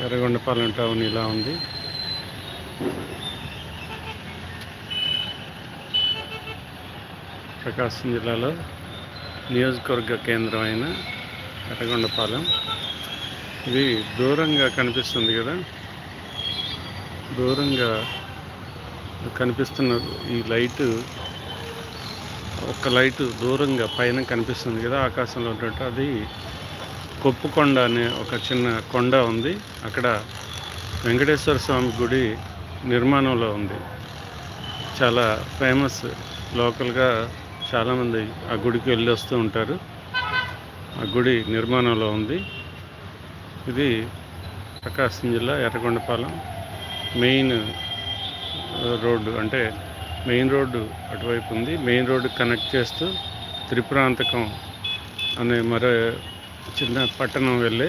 Yerragondapalem town ఇలా ఉంది. ప్రకాశం జిల్లాలో నియోజకవర్గ కేంద్రం అయిన ఎర్రగొండపాలెం. ఇది దూరంగా కనిపిస్తుంది కదా? దూరంగా కనిపిస్తున్న ఈ లైటు ఒక లైటు దూరంగా పైన కనిపిస్తుంది కదా ఆకాశంలో ఉన్నట్టు. అది కొప్పుకొండ అనే ఒక చిన్న కొండ ఉంది. అక్కడ వెంకటేశ్వర స్వామి గుడి నిర్మాణంలో ఉంది. చాలా ఫేమస్ లోకల్గా చాలామంది ఆ గుడికి వెళ్ళి వస్తూ ఉంటారు. ఆ గుడి నిర్మాణంలో ఉంది. ఇది ప్రకాశం జిల్లా ఎర్రగొండపాలెం మెయిన్ రోడ్డు అంటే మెయిన్ రోడ్డు అటువైపు ఉంది. మెయిన్ రోడ్డు కనెక్ట్ చేస్తూ త్రిపురాంతకం అనే మరో చిన్న పట్టణం వెళ్ళే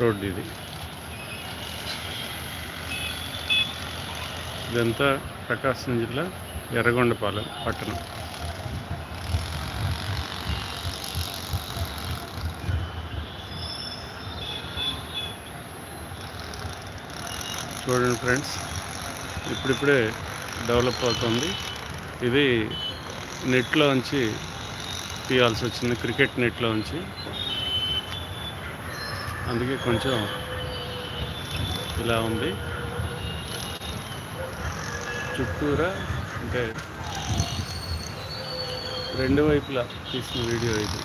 రోడ్డు ఇది. ఇదంతా ప్రకాశం జిల్లా ఎర్రగొండపాలెం పట్టణం. చూడండి ఫ్రెండ్స్ ఇప్పుడిప్పుడే డెవలప్ అవుతుంది. ఇది నెట్లో ఉంచి తీయాల్సి వచ్చింది క్రికెట్ నెట్లో ఉంచి అందుకే కొంచెం ఇలా ఉంది. చుట్టూరా అంటే రెండు వైపులా తీసిన వీడియో ఇది.